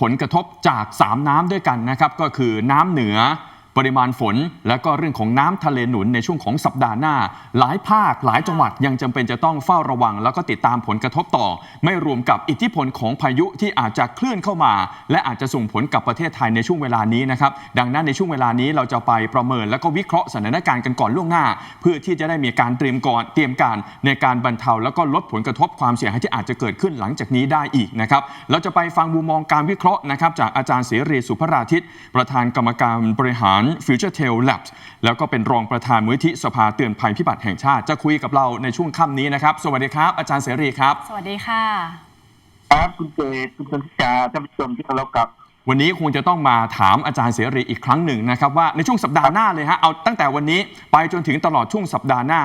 ผลกระทบจาก 3 น้ำด้วยกันนะครับ ก็คือน้ำเหนือ ปริมาณฝน และก็เรื่องของน้ำทะเลหนุนในช่วงของสัปดาห์หน้า หลายภาคหลายจังหวัดยังจำเป็นจะต้องเฝ้าระวัง แล้วก็ติดตามผลกระทบต่อ ไม่รวมกับอิทธิพลของพายุที่อาจจะเคลื่อนเข้ามา และอาจจะส่งผลกับประเทศไทยในช่วงเวลานี้นะครับดังนั้นในช่วงเวลานี้เราจะไปประเมินแล้วก็วิเคราะห์สถานการณ์กันก่อนล่วงหน้า เพื่อที่จะได้มีการเตรียมก่อนเตรียมการในการบรรเทา แล้วก็ลดผลกระทบความเสียหายที่อาจจะเกิดขึ้นหลังจากนี้ได้อีกนะครับเราจะไปฟังมุมมองการวิเคราะห์นะครับจากอาจารย์เสรีสุภราทิตประธานกรรมการบริหาร Future Tail Labs แล้วก็เป็นรองประธานมูลที่สภาเตือนภัยพิบัติแห่งชาติ จะคุยกับเราในช่วงค่ำนี้นะครับ สวัสดีครับ อาจารย์เสรีครับ สวัสดีค่ะ ครับคุณเจตคุณสันติจาท่านผู้ชมที่เคารพครับวันนี้คงจะต้องมาถามอาจารย์เสรีอีกครั้งหนึ่งนะครับว่าในช่วงสัปดาห์หน้าเลยฮะเอาตั้งแต่วันนี้ไปจนถึงตลอดช่วงสัปดาห์หน้า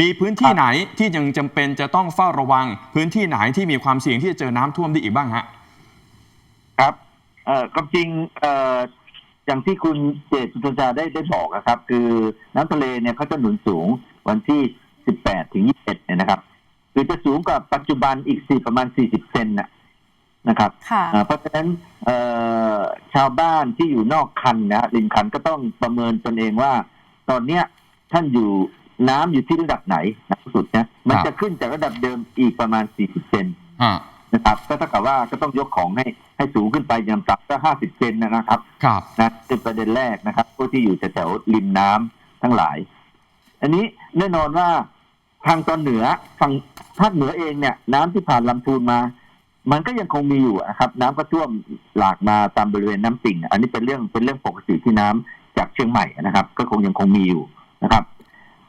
มีพื้นที่ไหนที่ยังจำเป็นจะต้องเฝ้าระวัง พื้นที่ไหนที่มีความเสี่ยงที่จะเจอน้ำท่วมได้อีกบ้างฮะครับเอ่อความจริงเอ่อ อย่างที่คุณเจตสุนทรจาได้ได้บอกนะครับ คือน้ำทะเลเนี่ยเขาจะหนุนสูงวันที่ 18 ถึง 21 เนี่ยนะครับ คือจะสูงกว่าปัจจุบันอีกสี่ประมาณ 40 เซนนะนะครับค่ะอ่าเพราะฉะนั้นเอ่อชาวบ้านที่อยู่นอกคันนะริมคันก็ต้องประเมินตนเองว่า ตอนเนี้ยท่านอยู่น้ำอยู่ที่ระดับไหนนะสุดนะมันครับจะขึ้นจากระดับเดิมอีกประมาณ 40 เซนฮะ นะครับ ก็เท่ากับว่าก็ต้องยกของให้ให้สูงขึ้นไปอย่างต่ำก็ห้าสิบเซนนะครับครับนะเป็นประเด็นแรกนะครับผู้ที่อยู่แถวๆริมน้ำทั้งหลาย อันนี้แน่นอนว่าทางตอนเหนือฝั่งภาคเหนือเองเนี่ย น้ำที่ผ่านลำพูนมา มันก็ยังคงมีอยู่นะครับ น้ำก็ท่วมหลากมาตามบริเวณน้ำปิ่ง อันนี้เป็นเรื่องเป็นเรื่องปกติที่น้ำจากเชียงใหม่นะครับ ก็คงยังคงมีอยู่นะครับ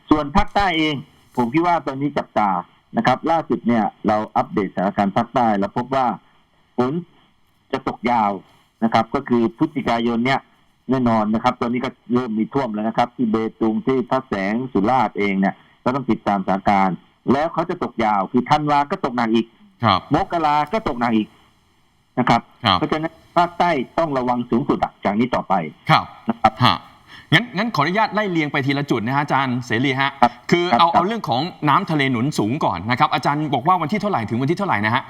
ส่วนภาคใต้เอง ผมคิดว่าตอนนี้จับตา นะครับ ล่าสุดเนี่ยเราอัปเดตสถานการณ์ภาคใต้แล้วพบว่าฝนจะตกยาวนะครับ ก็คือพฤศจิกายนเนี่ยแน่นอนนะครับ ตอนนี้ก็เริ่มมีท่วมแล้วนะครับ ที่เบตุงที่พระแสงสุราษฎร์เองเนี่ยก็ต้องติดตามสถานการณ์แล้วเขาจะตกยาวคือธันวาก็ตกหนักอีกครับมกราก็ตกหนักอีกนะครับครับ เพราะฉะนั้นภาคใต้ต้องระวังสูงสุดอะจากนี้ต่อไปครับนะครับฮะ งั้นงั้นขออนุญาตไล่เลียงไปทีละจุดนะฮะอาจารย์เสรีฮะครับคือครับเอาครับ เอาเรื่องของน้ำทะเลหนุนสูงก่อนนะครับอาจารย์บอกว่าวันที่เท่าไหร่ถึงวันที่เท่าไหร่นะฮะ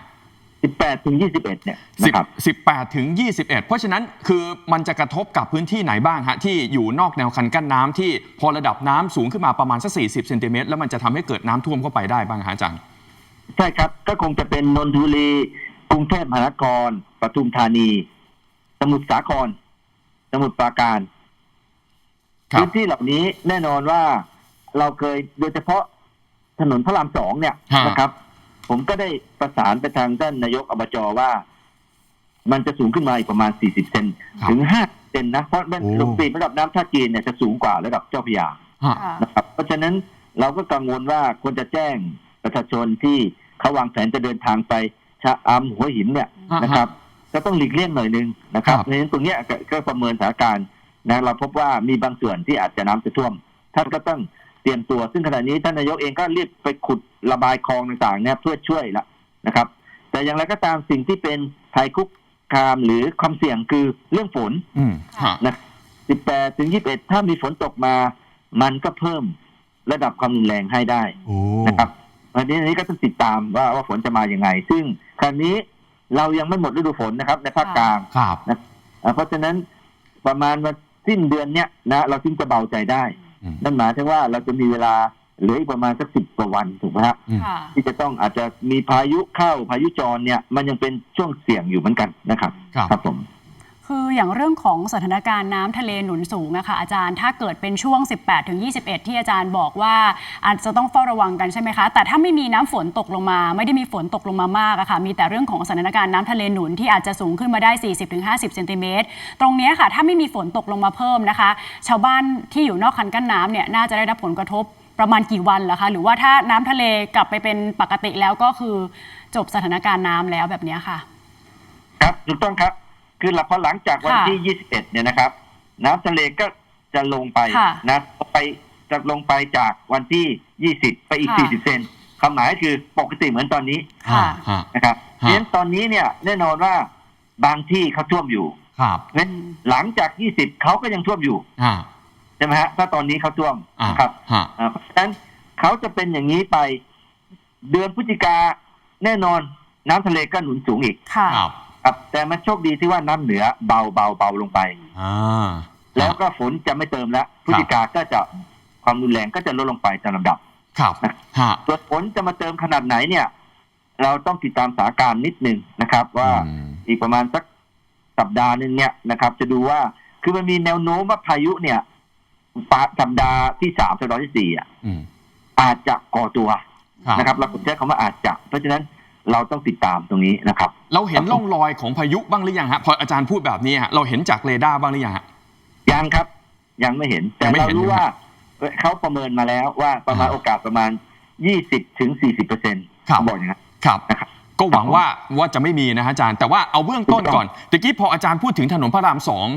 18ถึง21เนี่ยสิบนะครับ สิบแปดถึงยี่สิบเอ็ดเพราะฉะนั้นคือมันจะกระทบกับพื้นที่ไหนบ้างฮะที่อยู่นอกแนวคันกั้นน้ำที่พอระดับน้ำสูงขึ้นมาประมาณสักสี่สิบเซนติเมตรแล้วมันจะทำให้เกิดน้ำท่วมเข้าไปได้บ้างฮะอาจารย์ ใช่ครับ ก็คงจะเป็นนนทบุรี กรุงเทพมหานครปทุมธานี สมุทรสาคร สมุทรปราการครับ พื้นที่เหล่านี้แน่นอนว่าเราเคยโดยเฉพาะถนนพระรามสองเนี่ยฮะนะครับ ผมก็ได้ประสานไปทางท่านนายกอบจว่า มันจะสูงขึ้นมาอีกประมาณ 40 เซนถึง 5 เซนนะ เพราะมันลงปีระดับน้ำท่าจีนเนี่ยจะสูงกว่าระดับเจ้าพระยาฮะค่ะนะครับ เพราะฉะนั้นเราก็กังวลว่าควรจะแจ้งประชาชนที่เขาวางแผนจะเดินทางไปชะอำหัวหินเนี่ยฮะนะครับ ก็ต้องหลีกเลี่ยงหน่อยนึงนะครับครับเพราะฉะนั้นตรงเนี้ยก็ก็ประเมินสถานการณ์ นะเราพบว่ามีบางส่วนที่อาจจะน้ำจะท่วม ท่านก็ต้องเตรียมตัว ซึ่งขณะนี้ท่านนายกเองก็รีบไปขุดระบายคลองต่างๆเนี่ยเพื่อช่วยละนะครับ แต่อย่างไรก็ตามสิ่งที่เป็นภัยคุกคามหรือความเสี่ยงคือเรื่องฝนอืมฮะนะ18ถึง21ถ้ามีฝนตกมา มันก็เพิ่มระดับความรุนแรงให้ได้โอ้นะครับอันนี้อันนี้ก็ต้องติดตามว่าว่าฝนจะมาอย่างไง ซึ่งคราวนี้เรายังไม่หมดฤดูฝนนะครับ ในภาคกลางครับอ่าเพราะฉะนั้นประมาณวัน สิ้นเดือนเนี้ยนะเราจึงจะเบาใจได้อืมนั่นหมายถึงว่าเราจะมีเวลาเหลืออีกประมาณสักสิบกว่าวันถูกไหมฮะอืมค่ะที่จะต้องอาจจะมีพายุเข้าพายุจรเนี่ย มันยังเป็นช่วงเสี่ยงอยู่เหมือนกันนะครับ ครับครับผม คืออย่างเรื่องของสถานการณ์น้ำทะเลหนุนสูงนะคะอาจารย์ถ้าเกิดเป็นช่วง 18 ถึง 21 ที่อาจารย์บอกว่าอาจจะต้องเฝ้าระวังกันใช่ไหมคะ แต่ถ้าไม่มีน้ำฝนตกลงมา ไม่ได้มีฝนตกลงมามากอะค่ะมีแต่เรื่องของสถานการณ์น้ำทะเลหนุนที่อาจจะสูงขึ้นมาได้ 40ถึง50เซนติเมตรตรงเนี้ยค่ะ ถ้าไม่มีฝนตกลงมาเพิ่มนะคะ ชาวบ้านที่อยู่นอกคันกั้นน้ำเนี่ยน่าจะได้รับผลกระทบประมาณกี่วันล่ะคะ หรือว่าถ้าน้ำทะเลกลับไปเป็นปกติแล้วก็คือจบสถานการณ์น้ำแล้วแบบเนี้ยค่ะ ครับถูกต้องครับ คือหลังพอหลังจากวันค่ะที่ 21 เนี่ยนะครับ น้ำทะเลก็จะลงไปค่ะนะไปจะลงไปจากวันที่ 20 ไปอีกค่ะ40 เซนความหมายคือปกติเหมือนตอนนี้ฮะฮะนะครับฮะเพราะฉะนั้นตอนนี้เนี่ยแน่นอนว่าบางที่เขาท่วมอยู่ครับเพราะฉะนั้นหลังจาก 20 เขาก็ยังท่วมอยู่ฮะใช่ไหมฮะถ้าตอนนี้เขาท่วมอ่านะครับฮะอ่าเพราะฉะนั้นเขาจะเป็นอย่างนี้ไปเดือนพฤศจิกาแน่นอนน้ำทะเลก็หนุนสูงอีกค่ะครับ ครับแต่มันโชคดีที่ว่าน้ำเหนือเบาเบาเบาลงไปอ่าแล้วก็ฝนจะไม่เติมแล้วพฤศจิกาก็จะความรุนแรงก็จะลดลงไปตามลำดับ ครับฮะส่วนฝนจะมาเติมขนาดไหนเนี่ย เราต้องติดตามสถานการณ์นิดนึงนะครับ ว่าอืมอีกประมาณสักสัปดาห์หนึ่งเนี่ยนะครับ จะดูว่าคือมันมีแนวโน้มว่าพายุเนี่ยปะสัปดาห์ที่สามสัปดาห์ที่สี่อะอืมอาจจะก่อตัวครับนะครับ เราผมใช้คำว่าอาจจะ เพราะฉะนั้น เราต้องติดตามตรงนี้นะครับ เราเห็นร่องรอยของพายุบ้างหรือยังฮะพออาจารย์พูดแบบนี้ฮะเราเห็นจากเรดาร์บ้างหรือยังฮะยังครับ ยังไม่เห็น แต่ยังไม่เราเห็นรู้ใช่ไหมว่าเอ่อเขาประเมินมาแล้วว่าประมาณอ่า โอกาสประมาณยี่สิบถึงสี่สิบเปอร์เซ็นต์ครับเขาบอกอย่างนั้น ครับ นะครับ ก็หวังว่าว่าจะไม่มีนะฮะอาจารย์ แต่ว่าเอาเบื้องต้นก่อนตะกี้พออาจารย์พูดถึงถนนพระรามสอง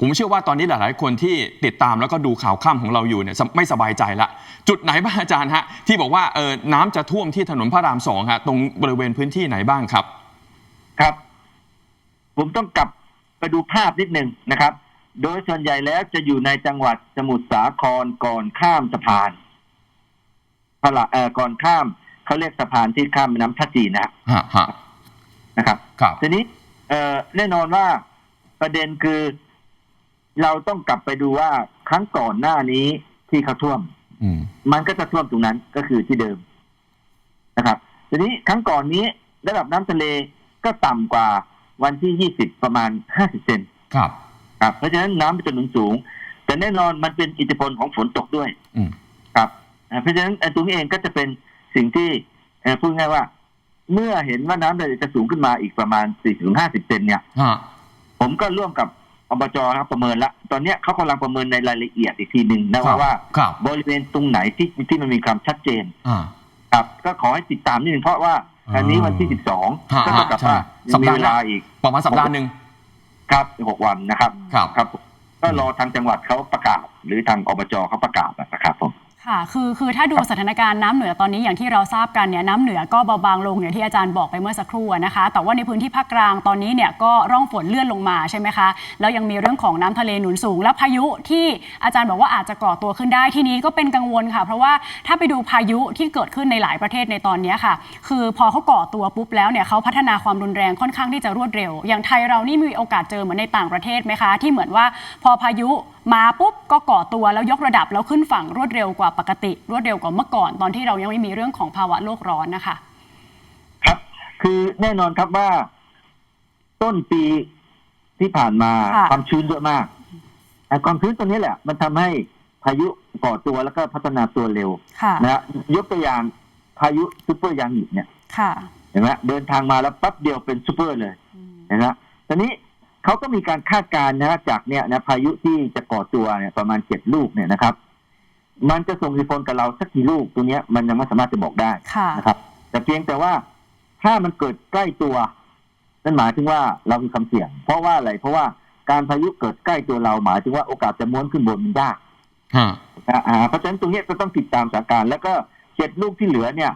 ผมเชื่อว่าตอนนี้หลาย ๆ คนที่ติดตามแล้วก็ดูข่าวค่ำของเราอยู่เนี่ยไม่สบายใจละ จุดไหนบ้างอาจารย์ฮะที่บอกว่าเออน้ำจะท่วมที่ถนนพระรามสองฮะตรงบริเวณพื้นที่ไหนบ้างครับ ครับ ผมต้องกลับไปดูภาพนิดหนึ่งนะครับ โดยส่วนใหญ่แล้วจะอยู่ในจังหวัดสมุทรสาครก่อนข้ามสะพานพระละเอ่อก่อนข้ามเขาเรียกสะพานที่ข้ามแม่น้ำท่าจีนนะฮะฮะฮะนะครับ ครับทีนี้เอ่อแน่นอนว่าประเด็นคือ เราต้องกลับไปดูว่าครั้งก่อนหน้านี้ที่เขาท่วม อืม มันก็จะท่วมตรงนั้นก็คือที่เดิมนะครับ ทีนี้ครั้งก่อนนี้ระดับน้ำทะเลก็ต่ำกว่าวันที่ 20 ประมาณ 50 เซนครับ ครับ เพราะฉะนั้นน้ำมันจะหนุนสูง แต่แน่นอนมันเป็นอิทธิพลของฝนตกด้วยอืม ครับอ่าเพราะฉะนั้นไอ้ตรงนี้เองก็จะเป็นสิ่งที่เอ่อพูดง่ายว่า เมื่อเห็นว่าน้ำทะเลจะสูงขึ้นมาอีกประมาณ 40-50 เซนเนี่ย ฮะ ผมก็ร่วมกับ อบจนะครับประเมินละตอนเนี้ยเขากำลังประเมินในรายละเอียดอีกทีหนึ่งนะว่าว่า ครับบริเวณตรงไหนที่ที่มันมีความชัดเจนอ่า ครับ ก็ขอให้ติดตามนิดนึงเพราะว่าอ่าอันนี้วันที่ฮะ12ก็เท่ากับว่าใช่ ยังมีสัปดาห์เวหน้าลาอีกประมาณสัปดาห์หนึ่งครับหกวันนะครับ ครับ ครับก็รอทางจังหวัดเขาประกาศ หรือทางอบจเขาประกาศนะครับผม ค่ะ คือคือถ้าดูสถานการณ์น้ำเหนือตอนนี้อย่างที่เราทราบกันเนี่ยน้ำเหนือก็เบาบางลงอย่างที่อาจารย์บอกไปเมื่อสักครู่อะนะคะ แต่ว่าในพื้นที่ภาคกลางตอนนี้เนี่ยก็ร่องฝนเลื่อนลงมาใช่ไหมคะแล้วยังมีเรื่องของน้ำทะเลหนุนสูง และพายุที่อาจารย์บอกว่าอาจจะก่อตัวขึ้นได้ทีนี้ก็เป็นกังวลค่ะ เพราะว่าถ้าไปดูพายุที่เกิดขึ้นในหลายประเทศในตอนนี้ค่ะ คือพอเขาก่อตัวปุ๊บแล้วเนี่ยเขาพัฒนาความรุนแรงค่อนข้างที่จะรวดเร็ว อย่างไทยเรานี่มีโอกาสเจอเหมือนในต่างประเทศไหมคะ ที่เหมือนว่าพอพายุ มาปุ๊บก็ก่อตัวแล้วยกระดับแล้วขึ้นฝั่งรวดเร็วกว่าปกติ รวดเร็วกว่าเมื่อก่อนตอนที่เรายังไม่มีเรื่องของภาวะโลกร้อนนะคะ ครับ คือแน่นอนครับว่า ต้นปีที่ผ่านมาค่ะความชื้นเยอะมากไอ้ความชื้นตัวนี้แหละ มันทำให้พายุก่อตัวแล้วก็พัฒนาตัวเร็วค่ะ นะฮะยกตัวอย่างพายุซูเปอร์ยางหิเนี่ยค่ะเห็นไหมเดินทางมาแล้วปั๊บเดียวเป็นซูเปอร์เลยเห็นไหมตอนนี้ เขาก็มีการคาดการณ์นะฮะจากเนี่ยนะพายุที่จะก่อตัวเนี่ยประมาณเจ็ดลูกเนี่ยนะครับ มันจะส่งอิทธิพลกับเราสักกี่ลูกตัวเนี้ยมันยังไม่สามารถจะบอกได้ค่ะนะครับ แต่เพียงแต่ว่าถ้ามันเกิดใกล้ตัวนั่นหมายถึงว่าเรามีความเสี่ยง เพราะว่าอะไร เพราะว่าการพายุเกิดใกล้ตัวเราหมายถึงว่าโอกาสจะม้วนขึ้นบนมันยากฮะนะอ่าเพราะฉะนั้นตรงเนี้ยก็ต้องติดตามสถานการณ์แล้วก็เจ็ดลูกที่เหลือเนี่ย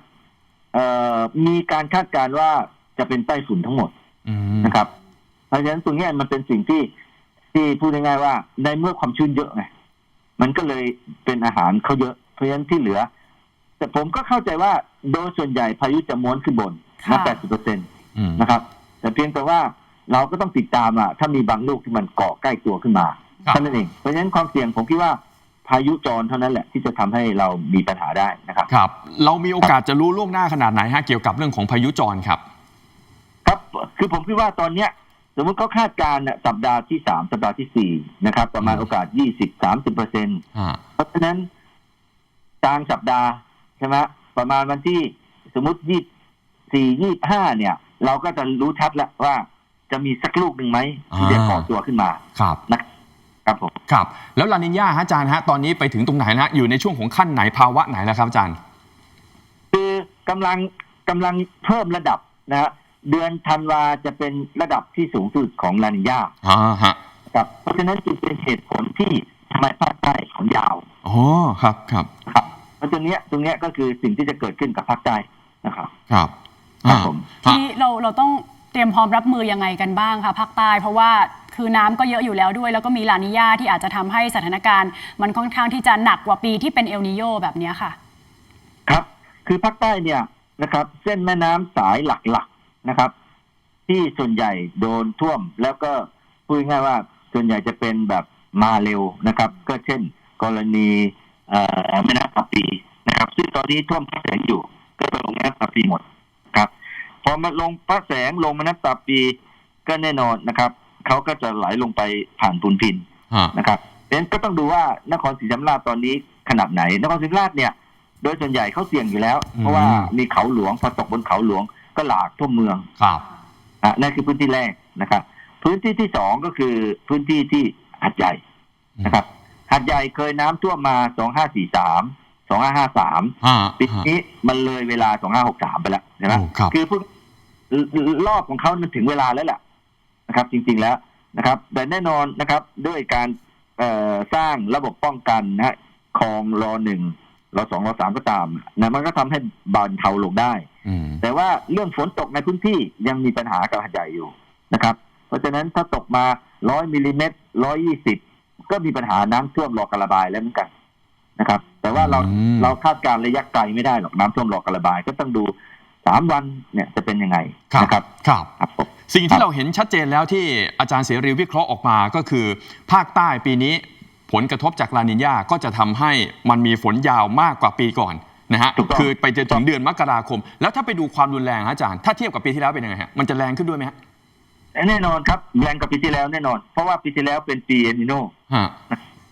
เอ่อมีการคาดการณ์ว่าจะเป็นไต้ฝุ่นทั้งหมดอืมนะครับ เพราะฉะนั้นตรงเนี้ยมันเป็นสิ่งที่ที่พูดง่ายๆว่าในเมื่อความชื้นเยอะไงมันก็เลยเป็นอาหารเขาเยอะ เพราะฉะนั้นที่เหลือ แต่ผมก็เข้าใจว่าโดยส่วนใหญ่พายุจะม้วนขึ้นบนนะค่ะแปดสิบเปอร์เซ็นตอืมนะครับ แต่เพียงแต่ว่าเราก็ต้องติดตามอะถ้ามีบางลูกที่มันเกาะใกล้ตัวขึ้นมาครับเท่านั้นเอง เพราะฉะนั้นความเสี่ยงผมคิดว่าพายุจรเท่านั้นแหละที่จะทำให้เรามีปัญหาได้นะครับ ครับ เรามีโอกาสจะรู้ล่วงหน้าขนาดไหนฮะเกี่ยวกับเรื่องของพายุจรครับ ครับ คือผมคิดว่าตอนเนี้ย สมมติเขาคาดการณ์น่ะสัปดาห์ที่สามสัปดาห์ที่สี่นะครับ ประมาณอืมโอกาสยี่สิบสามสิบเปอร์เซ็นต์อ่าเพราะฉะนั้นกลางสัปดาห์ใช่ไหมประมาณวันที่สมมติยี่สี่ยี่ห้าเนี่ย เราก็จะรู้ชัดแล้วว่าจะมีสักลูกหนึ่งไหมที่จะก่อตัวขึ้นมาครับนะครับผมครับ แล้วลานินยาฮะอาจารย์ฮะตอนนี้ไปถึงตรงไหนแล้วฮะอยู่ในช่วงของขั้นไหนภาวะไหนแล้วครับอาจารย์ คือกำลังกำลังเพิ่มระดับนะฮะ เดือนธันวาจะเป็นระดับที่สูงสุดของลานิญาอ่าฮะครับเพราะฉะนั้นจึงเป็นเหตุผลที่ทำไมภาคใต้ของยาวอ๋อครับครับครับเพราะตรงเนี้ยตรงเนี้ยก็คือสิ่งที่จะเกิดขึ้นกับภาคใต้นะครับ ครับครับอ่าผมฮะที่เราเราต้องเตรียมพร้อมรับมือยังไงกันบ้างคะภาคใต้เพราะว่าคือน้ำก็เยอะอยู่แล้วด้วย แล้วก็มีลานิญาที่อาจจะทำให้สถานการณ์ มันค่อนข้างที่จะหนักกว่าปีที่เป็นเอลนิโยแบบเนี้ยค่ะ ครับ คือภาคใต้เนี่ยนะครับ เส้นแม่น้ำสายหลักๆ นะครับทที่ส่วนใหญ่โดนท่วม แล้วก็พูดง่ายๆว่าส่วนใหญ่จะเป็นแบบมาเร็วนะครับ ก็เช่น กรณีเอ่อแม่น้ำตับปีนะครับ ซึ่งตอนนี้ท่วมพระแสงอยู่ ก็ไปลงแม่น้ำตับปีหมดครับ พอมาลงพระแสงลงแม่น้ำตับปีก็แน่นอนนะครับเขาก็จะไหลลงไปผ่านปูนพินฮะนะครับดังนั้นก็ต้องดูว่านครศรีธรรมราชตอนนี้ขนาดไหน นครศรีธรรมราชเนี่ย โดยส่วนใหญ่เขาเสี่ยงอยู่แล้ว เพราะว่ามีเขาหลวงพอตกบนเขาหลวง ก็หลากทั่วเมืองครับอะนั่นคือพื้นที่แรกนะครับ พื้นที่ที่สองก็คือพื้นที่ที่หัดใหญ่นะครับหัดใหญ่เคยน้ำท่วมมาสองห้าสี่สามสองห้าห้าสามฮะปีนี้มันเลยเวลาสองห้าหกสามไปแล้วใช่ไหมโอ้ครับคือเพิ่งรอบของเขามันถึงเวลาแล้วแหละนะครับ จริง ๆแล้วนะครับ แต่แน่นอนนะครับด้วยการเอ่อสร้างระบบป้องกันนะฮะคลองรอหนึ่ง รอสองรอสามก็ตามนะมันก็ทำให้บานเทาลงได้อืมแต่ว่าเรื่องฝนตกในพื้นที่ยังมีปัญหากับหัดใหญ่อยู่นะครับ เพราะฉะนั้นถ้าตกมาร้อยมิลลิเมตรร้อยยี่สิบก็มีปัญหาน้ำท่วมรอการระบายแล้วเหมือนกันนะครับ แต่ว่าเราอืมเราคาดการณ์ระยะไกลไม่ได้หรอกน้ำท่วมรอการระบาย ก็ต้องดูสามวันเนี่ยจะเป็นยังไงครับนะครับครับครับผมสิ่งที่เราเห็นชัดเจนแล้วที่อาจารย์เสรีวิเคราะห์ออกมาก็คือ ภาคใต้ปีนี้ ผลกระทบจากลานิญาก็จะทำให้มันมีฝนยาวมากกว่าปีก่อนนะฮะถูกต้อง คือไปจนถึงเดือนมกราคม แล้วถ้าไปดูความรุนแรงฮะอาจารย์ ถ้าเทียบกับปีที่แล้วเป็นยังไงฮะมันจะแรงขึ้นด้วยไหมฮะแน่นอนครับแรงกว่าปีที่แล้วแน่นอน เพราะว่าปีที่แล้วเป็นปีเอนิโนฮะ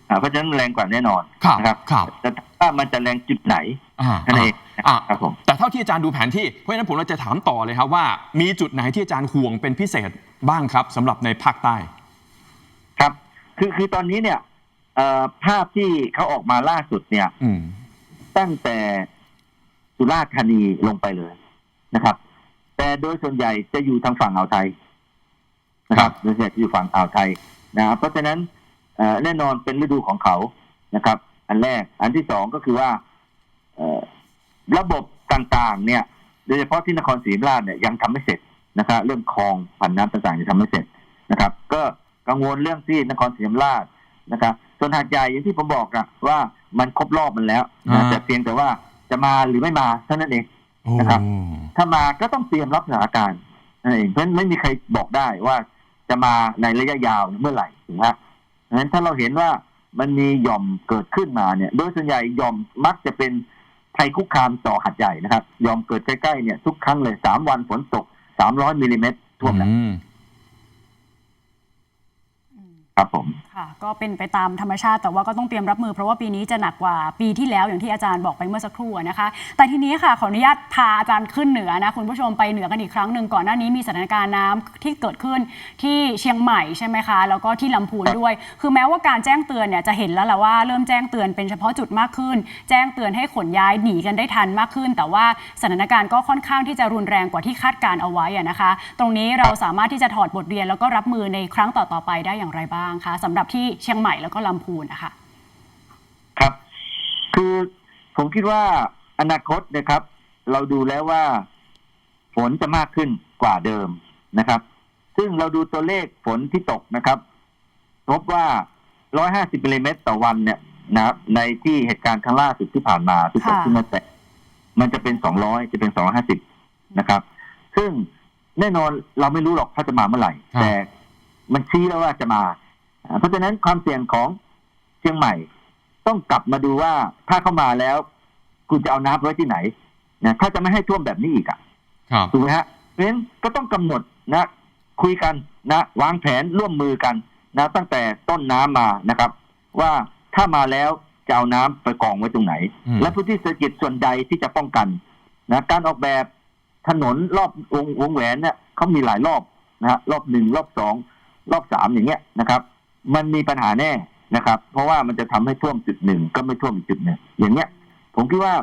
อ่าเพราะฉะนั้นแรงกว่าแน่นอนครับนะครับครับ แต่ถ้ามันจะแรงจุดไหนอ่านั่นเองอ่า ครับผม แต่เท่าที่อาจารย์ดูแผนที่ เพราะฉะนั้นผมเราจะถามต่อเลยครับว่า มีจุดไหนที่อาจารย์ห่วงเป็นพิเศษบ้างครับสำหรับในภาคใต้ ครับ คือคือตอนนี้เนี่ยเอ่อ ภาพที่เขาออกมาล่าสุดเนี่ยอืมตั้งแต่สุราษฎร์ธานีลงไปเลยนะครับ แต่โดยส่วนใหญ่จะอยู่ทางฝั่งอ่าวไทยนะครับโดยส่วนใหญ่จะอยู่ฝั่งอ่าวไทยนะครับเพราะฉะนั้นเอ่อแน่นอนเป็นฤดูของเขานะครับ อันแรก อันที่สองก็คือว่าเอ่อระบบต่างๆ เนี่ยโดยเฉพาะที่นครศรีธรรมราชเนี่ยยังทำไม่เสร็จนะครับ เรื่องคลองผ่านน้ำต่างๆยังทำไม่เสร็จนะครับ ก็กังวลเรื่องที่นครศรีธรรมราชนะครับ ส่วนหาดใหญ่อย่างที่ผมบอกอะว่ามันครบรอบมันแล้วนะอ่า แต่เพียงแต่ว่าจะมาหรือไม่มาเท่านั้นเอง โอ้นะครับ ถ้ามาก็ต้องเตรียมรับสถานการณ์นั่นเองเพราะฉะนั้นไม่มีใครบอกได้ว่าจะมาในระยะยาวเมื่อไหร่ถูกไหมฮะเพราะฉะนั้นถ้าเราเห็นว่ามันมีหย่อมเกิดขึ้นมาเนี่ย โดยส่วนใหญ่หย่อมมักจะเป็นภัยคุกคามต่อหัดใหญ่นะครับหย่อมเกิดใกล้ๆเนี่ยทุกครั้งเลยสามวันฝนตกสามร้อยมิลลิเมตรท่วมแล้ว อืม ครับผมค่ะก็เป็นไปตามธรรมชาติแต่ว่าก็ต้องเตรียมรับมือเพราะว่าปีนี้จะหนักกว่าปีที่แล้วอย่างที่อาจารย์บอกไปเมื่อสักครู่อะนะคะ แต่ทีนี้ค่ะขออนุญาตพาอาจารย์ขึ้นเหนือนะคุณผู้ชมไปเหนือกันอีกครั้งหนึ่งก่อนหน้านี้มีสถานการณ์น้ำที่เกิดขึ้นที่เชียงใหม่ใช่ไหมคะ แล้วก็ที่ลำพูนด้วย คือแม้ว่าการแจ้งเตือนเนี่ยจะเห็นแล้วแหละว่าเริ่มแจ้งเตือนเป็นเฉพาะจุดมากขึ้น แจ้งเตือนให้ขนย้ายหนีกันได้ทันมากขึ้น แต่ว่าสถานการณ์ก็ค่อนข้างที่จะรุนแรงกว่าที่คาดการเอาไว้อะนะคะ ตรงนี้เราสามารถที่จะถอดบทเรียนแล้วก็รับมือในครั้งต่อๆไปได้อย่างไรบ้างคะสำหรับที่เชียงใหม่แล้วก็ลำพูนนะคะครับ คือผมคิดว่าอนาคตนะครับ เราดูแล้วว่าฝนจะมากขึ้นกว่าเดิมนะครับ ซึ่งเราดูตัวเลขฝนที่ตกนะครับพบว่า 150มิลลิเมตรต่อวันเนี่ยนะครับ ในที่เหตุการณ์ครั้งล่าสุดที่ผ่านมาที่ตกค่ะขึ้นมาแต่มันจะเป็น 200 จะเป็น 250 นะครับ ซึ่งแน่นอนเราไม่รู้หรอกเขาจะมาเมื่อไหร่ครับแต่มันชี้แล้วว่าจะมาอ่า เพราะฉะนั้นความเสี่ยงของเชียงใหม่ ต้องกลับมาดูว่าถ้าเข้ามาแล้ว คุณจะเอาน้ำไว้ที่ไหนนะถ้าจะไม่ให้ท่วมแบบนี้อีกอะครับถูกไหมฮะเพราะฉะนั้นก็ต้องกำหนดนะ คุยกันนะ วางแผนร่วมมือกันนะ ตั้งแต่ต้นน้ำมานะครับ ว่าถ้ามาแล้วจะเอาน้ำไปกองไว้ตรงไหนอืมและพื้นที่เศรษฐกิจส่วนใดที่จะป้องกันนะการออกแบบถนนรอบวงวงแหวนเนี่ยเขามีหลายรอบนะฮะรอบหนึ่งรอบสองรอบสามอย่างเงี้ยนะครับ มันมีปัญหาแน่นะครับ เพราะว่ามันจะทำให้ท่วมจุดหนึ่งก็ไม่ท่วมอีกจุดหนึ่งอย่างเงี้ย ผมคิดว่า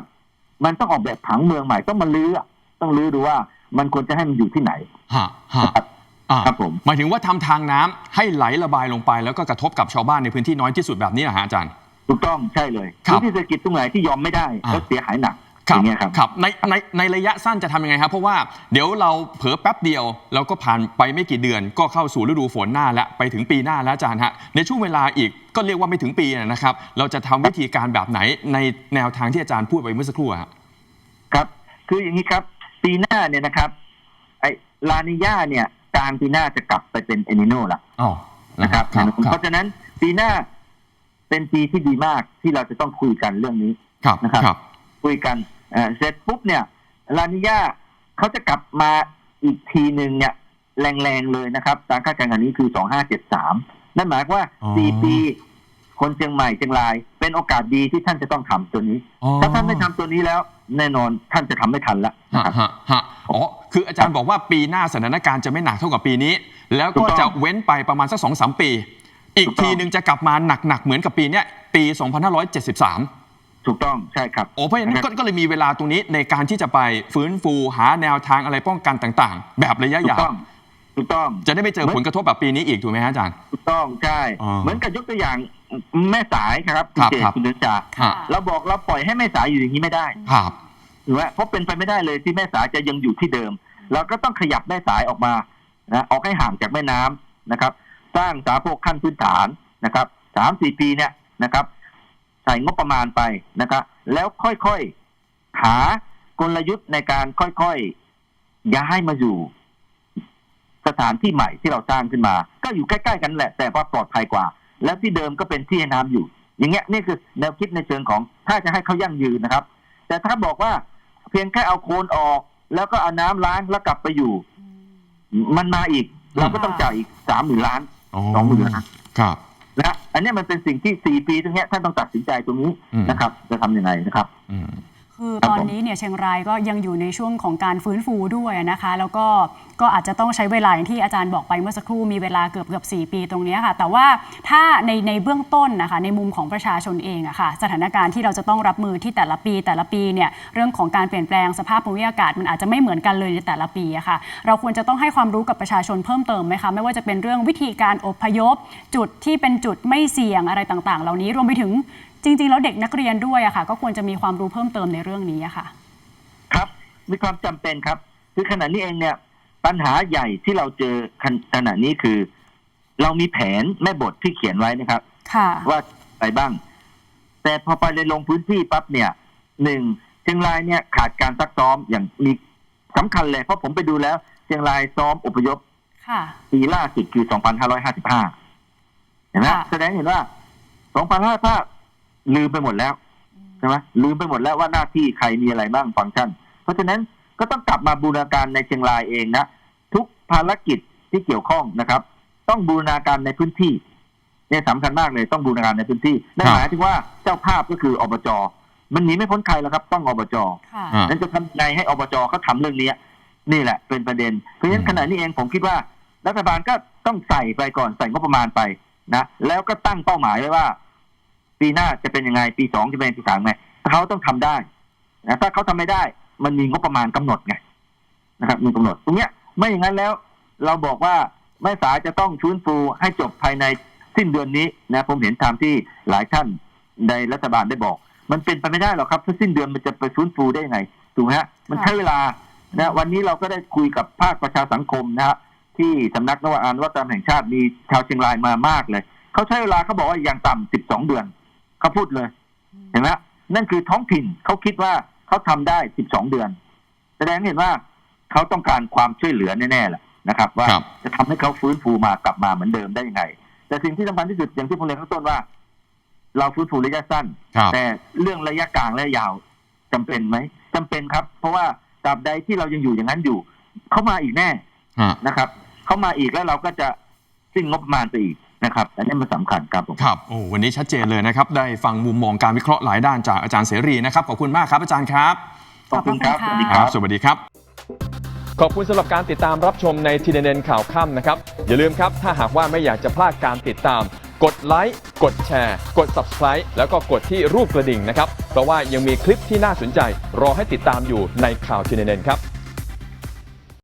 มันต้องออกแบบผังเมืองใหม่ต้องมาลื้ออะต้องลื้อดูว่ามันควรจะให้มันอยู่ที่ไหนฮะฮะนะครับอ่าครับผมหมายถึงว่าทำทางน้ำให้ไหลระบายลงไป แล้วก็กระทบกับชาวบ้านในพื้นที่น้อยที่สุดแบบนี้นะฮะอาจารย์ถูกต้องใช่เลยครับพื้นที่เศรษฐกิจตรงไหนที่ยอมไม่ได้อ่าก็เสียหายหนักค อรับย่างเงี้ยครับครับในในในระยะสั้นจะทำยังไงครับ เพราะว่าเดี๋ยวเราเผลอแป๊บเดียวเราก็ผ่านไปไม่กี่เดือน ก็เข้าสู่ฤดูฝนหน้าแล้วไปถึงปีหน้าแล้วอาจารย์ฮะในช่วงเวลาอีกก็เรียกว่าไม่ถึงปีนะครับ เราจะทำวิธีการแบบไหนในแนวทางที่อาจารย์พูดไปเมื่อสักครู่อะฮะครับ คืออย่างนี้ครับ ปีหน้าเนี่ยนะครับ ไอ้ลานิญาเนี่ยกลางปีหน้าจะกลับไปเป็นเอนิโนละอ๋อนะครับครับคเพรับราะฉะนั้นปีหน้าเป็นปีที่ดีมากที่เราจะต้องคุยกันเรื่องนี้ครับนะครับครับ คุยกัน เอ่อเสร็จปุ๊บเนี่ยลานิญาเขาจะกลับมาอีกทีหนึ่งเนี่ยแรงๆเลยนะครับ ตามคาดการณ์อันนี้คือ2573นั่นหมายความว่าอ๋อ4ปีคนเชียงใหม่เชียงราย เป็นโอกาสดีที่ท่านจะต้องทำตัวนี้อ๋อถ้าท่านไม่ทำตัวนี้แล้ว แน่นอนท่านจะทำไม่ทันละนะฮะครับฮะฮะอ๋อคืออาจารย์บอกว่าปีหน้าสถานการณ์จะไม่หนักเท่ากับปีนี้ แล้วก็ถูกต้องจะเว้นไปประมาณสักสองสามปี อีกถูกต้องทีหนึ่งจะกลับมาหนักๆเหมือนกับปีเนี้ยปี 2573 ถูกต้องใช่ครับ โอ้เพราะฉะนั้นก็ก็เลยมีเวลาตรงนี้ในการที่จะไปฟื้นฟูหาแนวทางอะไรป้องกันต่างๆ แบบระยะถูกยาวต้องถูกต้องจะได้ไม่เจอผลกระทบแบบปีนี้อีกถูกไหมฮะอาจารย์ ถูกต้องใช่อ๋อเหมือนกับยกตัวอย่างแม่สายครับคุณครับเจตครับ คุณเดนจาค่ะ เราบอกเราปล่อยให้แม่สายอยู่อย่างนี้ไม่ได้ ครับ ถูกไหมเพราะเป็นไปไม่ได้เลยที่แม่สายจะยังอยู่ที่เดิม เราก็ต้องขยับแม่สายออกมานะออกให้ห่างจากแม่น้ำนะครับ สร้างสาโพกขั้นพื้นฐานนะครับสามสี่ปีเนี่ยนะครับ ใส่งบประมาณไปนะครับ แล้วค่อยๆ หากลยุทธ์ในการค่อยๆ ย้ายมาอยู่ สถานที่ใหม่ที่เราสร้างขึ้นมา ก็อยู่ใกล้ ๆ กันแหละ แต่ว่าปลอดภัยกว่า แล้วที่เดิมก็เป็นที่ให้น้ำอยู่ อย่างเงี้ยนี่คือแนวคิดในเชิงของถ้าจะให้เขายั่งยืนนะครับ แต่ถ้าบอกว่าเพียงแค่เอาโคลนออก แล้วก็เอาน้ำล้างแล้วกลับไปอยู่ มันมาอีก เราก็ต้องจ่ายอีกสามหมื่นล้านสองหมื่นล้านครับ นะอันเนี้ยมันเป็นสิ่งที่สี่ปีตรงเนี้ยท่านต้องตัดสินใจตรงนี้อืมนะครับ จะทำยังไงนะครับอืม คือตอนนี้เนี่ยเชียงรายก็ยังอยู่ในช่วงของการฟื้นฟูด้วยนะคะ แล้วก็ก็อาจจะต้องใช้เวลาอย่างที่อาจารย์บอกไปเมื่อสักครู่มีเวลาเกือบเกือบสปีตรงนี้ค่ะ แต่ว่าถ้าในในเบื้องต้นนะคะในมุมของประชาชนเองอะค่ะ สถานการณ์ที่เราจะต้องรับมือที่แต่ละปี แต่ละปีเนี่ยเรื่องของการเปลี่ยนแปลงสภาพภูมิอากาศ มันอาจจะไม่เหมือนกันเลยในแต่ละปีอะค่ะ เราควรจะต้องให้ความรู้กับประชาชนเพิ่มเติมไหมคะไม่ว่าจะเป็นเรื่องวิธีการอพยพ จุดที่เป็นจุดไม่เสี่ยงอะไรต่างๆ เหล่านี้รวมไปถึง จริง ๆ แล้วเด็กนักเรียนด้วยอะค่ะ ก็ควรจะมีความรู้เพิ่มเติมในเรื่องนี้อะค่ะ ครับมีความจำเป็นครับ คือขณะนี้เองเนี่ย ปัญหาใหญ่ที่เราเจอขณขณะนี้คือ เรามีแผนแม่บทที่เขียนไว้นะครับ ค่ะ ว่าไปบ้าง แต่พอไปในลงพื้นที่ปั๊บเนี่ยหนึ่งเชียงรายเนี่ยขาดการซักซ้อมอย่างมีสำคัญเลย เพราะผมไปดูแล้ว เชียงรายซ้อมอพยพค่ะ ปีล่าสุดคือ 2555 เห็นไหมค่ะ แสดงเห็นว่า 2555 ลืมไปหมดแล้วใช่ไหมลืมไปหมดแล้วว่าหน้าที่ใครมีอะไรบ้างฟังก์ชัน เพราะฉะนั้นก็ต้องกลับมาบูรณาการในเชียงรายเองนะทุกภารกิจที่เกี่ยวข้องนะครับ ต้องบูรณาการในพื้นที่เนี่ยสำคัญมากเลยต้องบูรณาการในพื้นที่นั่นครับหมายถึงว่าเจ้าภาพก็คืออบจมันหนีไม่พ้นใครแล้วครับ ต้องอบจค่ะอ่านั้นจะทำยังไงให้อบจเขาทำเรื่องนี้นี่แหละเป็นประเด็น เพราะฉะนั้นอืมขณะนี้เองผมคิดว่ารัฐบาลก็ต้องใส่ไปก่อนใส่งบประมาณไปนะแล้วก็ตั้งเป้าหมายไว้ว่า ปีหน้าจะเป็นยังไง ปีสองจะเป็นปีสามไงเขาต้องทำได้นะถ้าเขาทำไม่ได้ มันมีงบประมาณกำหนดไงนะครับมีกำหนด ตรงเนี้ยไม่อย่างนั้นแล้ว เราบอกว่าแม่สายจะต้องฟื้นฟูให้จบภายในสิ้นเดือนนี้นะผมเห็นตามที่หลายท่านในรัฐบาลได้บอก มันเป็นไปไม่ได้หรอกครับถ้าสิ้นเดือนมันจะไปฟื้นฟูได้ยังไงถูกไหมฮะมันใช้เวลานะวันนี้เราก็ได้คุยกับภาคประชาสังคมนะฮะที่สำนักนวานวัตกรรมแห่งชาติมีชาวเชียงรายมามากเลย เขาใช้เวลาเขาบอกว่าอย่างต่ำสิบสองเดือน เขาพูดเลย เห็นไหมนั่นคือท้องถิ่นเขาคิดว่าเขาทำได้สิบสองเดือน แสดงให้เห็นว่าเขาต้องการความช่วยเหลือแน่ๆแหละนะครับ ว่าครับจะทำให้เขาฟื้นฟูมากลับมาเหมือนเดิมได้ยังไง แต่สิ่งที่สำคัญที่สุดอย่างที่ผมเรียนข้างต้นว่า เราฟื้นฟูระยะสั้นครับแต่เรื่องระยะกลางและยาวจำเป็นไหมจำเป็นครับ เพราะว่าตราบใดที่เรายังอยู่อย่างนั้นอยู่เขามาอีกแน่ฮะนะครับเขามาอีกแล้วเราก็จะสิ้นงบประมาณไปอีก นะครับอันนี้มันสำคัญครับผม ครับโอ้วันนี้ชัดเจนเลยนะครับ ได้ฟังมุมมองการวิเคราะห์หลายด้านจากอาจารย์เสรีนะครับ ขอบคุณมากครับอาจารย์ครับ ขอบคุณครับ ขสอบวัสคุณดีค่ะครับ สวัสดีครับ ขอบคุณสำหรับการติดตามรับชมในทีเด็นข่าวค่ำนะครับ อย่าลืมครับ ถ้าหากว่าไม่อยากจะพลาดการติดตาม กดไลค์กดแชร์ กด Subscribe แล้วก็กดที่รูปกระดิ่งนะครับ เพราะว่ายังมีคลิปที่น่าสนใจ รอให้ติดตามอยู่ในข่าวทีเด็นครับ